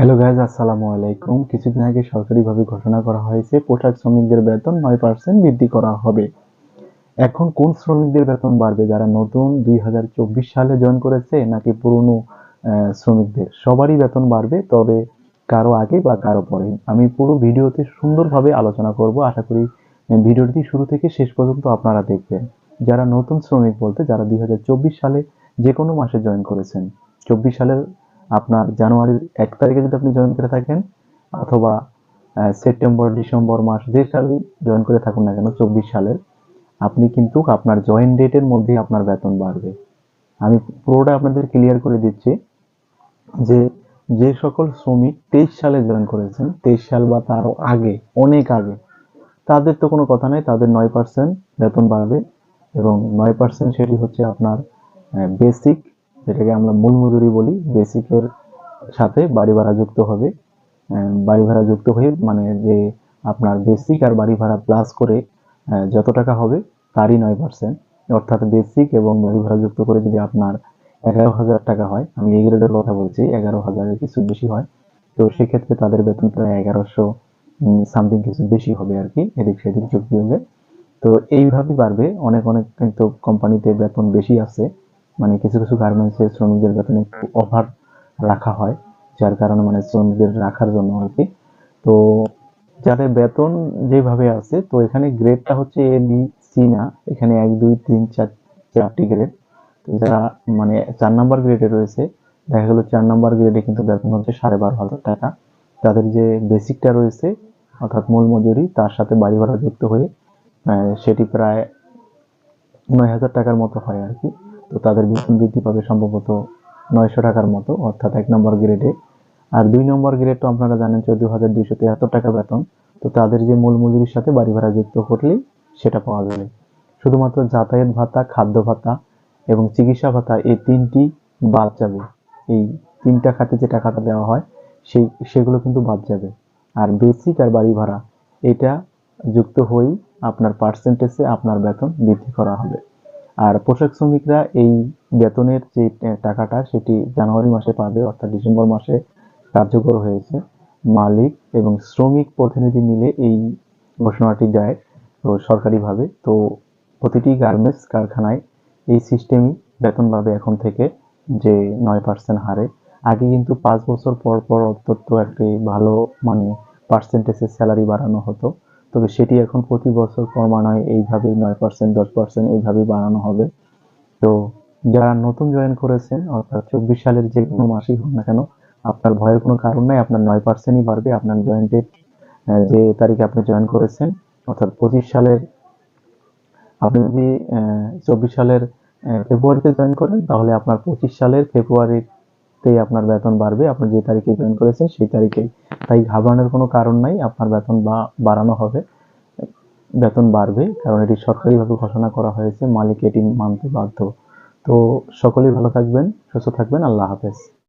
Hello guys আসসালামু আলাইকুম। কিছুদিন আগে সরকারিভাবে ঘোষণা করা হয়েছে, পোশাক শ্রমিকদের বেতন নয় পার্সেন্ট বৃদ্ধি করা হবে। এখন কোন শ্রমিকদের বেতন বাড়বে? যারা নতুন দুই হাজার চব্বিশ সালে জয়েন করেছে নাকি পুরনো শ্রমিকদের? সবারই বেতন বাড়বে, তবে কারও আগে বা কারও পরে। আমি পুরো ভিডিওতে সুন্দরভাবে আলোচনা করব। আশা করি ভিডিওটি শুরু থেকে শেষ পর্যন্ত আপনারা দেখবেন। যারা নতুন শ্রমিক বলতে, যারা দুই হাজার চব্বিশ সালে যে কোনো মাসে জয়েন করেছেন, চব্বিশ সালের আপনার জানুয়ারির এক তারিখে যদি আপনি জয়েন করে থাকেন, অথবা সেপ্টেম্বর ডিসেম্বর মাস যে সালে জয়েন করে থাকুন না কেন, চব্বিশ সালের, আপনি কিন্তু আপনার জয়েন ডেটের মধ্যেই আপনার বেতন বাড়বে। আমি পুরোটা আপনাদের ক্লিয়ার করে দিচ্ছি যে যে সকল শ্রমিক তেইশ সালে জয়েন করেছেন, তেইশ সাল বা তারও আগে, অনেক আগে, তাদের তো কোনো কথা নেই, তাদের নয় পার্সেন্ট বেতন বাড়বে এবং নয় পার্সেন্ট সেটি হচ্ছে আপনার বেসিক যেটাকে আমরা মূল মজুরি বলি বেসিকের সাথে বাড়ি ভাড়া যুক্ত হবে। বাড়ি ভাড়া যুক্ত হয়ে মানে যে আপনার বেসিক আর বাড়ি ভাড়া প্লাস করে যত টাকা হবে তারই নয় পার্সেন্ট অর্থাৎ বেসিক এবং বাড়ি ভাড়া যুক্ত করে যদি আপনার এগারো হাজার টাকা হয়, আমি এই গ্রেডের কথা বলছি, এগারো হাজারের কিছু বেশি হয়, তো সেক্ষেত্রে তাদের বেতন প্রায় এগারোশো সামথিং কিছু বেশি হবে আর কি, এদিক সেদিক যোগ বিয়োগে তো এইভাবেই বাড়বে। অনেক অনেক কিন্তু কোম্পানিতে বেতন বেশি আছে। মানে কিছু কিছু গার্মেন্টসে শ্রমিকদের বেতন একটু ওভার রাখা হয় যার কারণে মানে শ্রমিকদের রাখার জন্য আর কি। তো যাদের বেতন যেভাবে আছে তো এখানে গ্রেডটা হচ্ছে এ বি সি না এখানে এক দুই তিন চার চারটি গ্রেড তো যারা মানে চার নাম্বার গ্রেডে রয়েছে দেখা গেলো চার নাম্বার গ্রেডে কিন্তু বেতন হচ্ছে সাড়ে বারো হাজার টাকা। তাদের যে বেসিকটা রয়েছে অর্থাৎ মূল মজুরি তার সাথে বাড়ি ভাড়া যুক্ত হয়ে সেটি প্রায় নয় হাজার টাকার মতো হয় আর কি। তো তাদের বেতন বৃদ্ধি পাবে সম্ভবত নয়শো টাকার মতো, অর্থাৎ এক নম্বর গ্রেডে আর দুই নম্বর গ্রেড তো আপনারা জানেন চোদ্দ হাজার দুইশো তিয়াত্তর টাকা বেতন। তো তাদের যে মূল মজুরির সাথে বাড়ি ভাড়া যুক্ত করলেই সেটা পাওয়া যাবে। শুধুমাত্র যাতায়াত ভাতা, খাদ্য ভাতা এবং চিকিৎসা ভাতা এই তিনটি বাদ যাবে। এই তিনটা খাতে যে টাকাটা দেওয়া হয়, সেই, সেগুলো কিন্তু বাদ যাবে। আর বেসিক আর বাড়ি ভাড়া, এটা যুক্ত হয়েই আপনার পার্সেন্টেজে আপনার বেতন বৃদ্ধি করা হবে। আর পোশাক শ্রমিকরা এই বেতনের যে টাকাটা, সেটি জানুয়ারি মাসে পাবে, অর্থাৎ ডিসেম্বর মাসে কার্যকর হয়েছে। মালিক এবং শ্রমিক প্রতিনিধি মিলে এই ঘোষণাটি দেয়, তো সরকারিভাবে। তো প্রতিটি গার্মেন্টস কারখানায় এই সিস্টেমই বেতন পাবে এখন থেকে যে নয় পার্সেন্ট হারে। আগে কিন্তু পাঁচ বছর পর পর অত্যন্ত একটি ভালো মানে পার্সেন্টেজের স্যালারি বাড়ানো হতো। তবে সেটি এখন প্রতি বছর ক্রমান্বয়ে এইভাবেই নয় পার্সেন্ট দশ পার্সেন্ট এইভাবেই বাড়ানো হবে। তো যারা নতুন জয়েন করেছেন, অর্থাৎ চব্বিশ সালের যে কোনো মাসেই হোক না কেন, আপনার ভয়ের কোনো কারণ নাই, আপনার নয় পার্সেন্টই বাড়বে, আপনার জয়েন ডেট যে তারিখে আপনি জয়েন করেছেন, অর্থাৎ পঁচিশ সালের, আপনি যদি চব্বিশ সালের ফেব্রুয়ারিতে জয়েন করেন, তাহলে আপনার পঁচিশ সালের ফেব্রুয়ারিতেই আপনার বেতন বাড়বে, আপনি যে তারিখে জয়েন করেছেন, সেই তারিখেই। তাই ঘাবড়ানোর কোনো কারণ নাই, আপনার বেতন বা বাড়ানো হবে। বেতন বাড়বে, কারণ এটি সরকারিভাবে ঘোষণা করা হয়েছে, মালিক এটি মানতে বাধ্য। তো সকলেই ভালো থাকবেন, সুস্থ থাকবেন, আল্লাহ হাফেজ।